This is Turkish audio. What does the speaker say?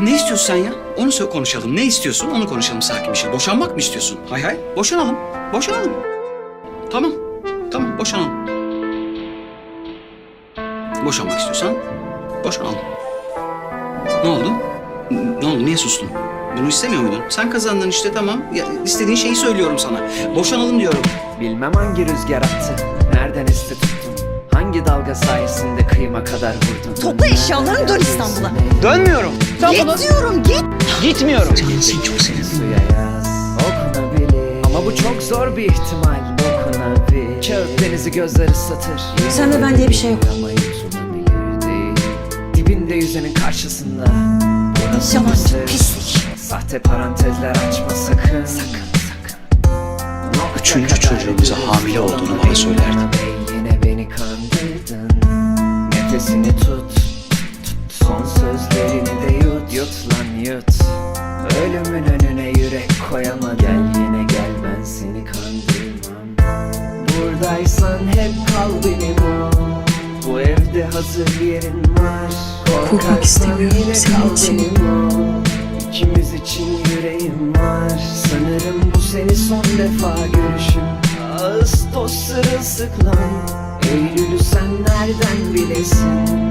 Ne istiyorsun sen ya? Onu söyle konuşalım. Ne istiyorsun? Onu konuşalım sakin bir şey. Boşanmak mı istiyorsun? Hay hay. Boşanalım. Boşanalım. Tamam. Tamam boşanalım. Boşanmak istiyorsan boşanalım. Ne oldu? Ne oldu? Niye sustun? Bunu istemiyor muydun? Sen kazandın işte tamam. Ya, istediğin şeyi söylüyorum sana. Boşanalım diyorum. Bilmem hangi rüzgar attı Nereden esti tuttun Hangi dalga sayesinde kıyıma kadar vurdun Topla eşyalarını dön İstanbul'a. Dönmüyorum. Git diyorum git. Gitmiyorum. Seni çok seviyorum. Ama bu çok zor bir ihtimal Dokunabilir Kağıt denizi gözler ıslatır Sen ve ben diye bir şey yok. Dibinde yüzenin karşısında mısır? pislik. Sahte parantezler açma sakın Sakın Üçüncü çocuğumuza hamile olduğunu bana söylerdin. Yine beni kandırdın Nefesini tut, Yut Ölümün önüne yürek koyama Gel yine gel ben seni kandırmam. Buradaysan hep kal benim ol Bu evde hazır yerin var. Korkmak istemiyorum senin için. İkimiz için yüreğim var. Sanırım bu seni son defa görüşüm. Ağustos sırılsıklam. Eylül'ü sen nereden bilesin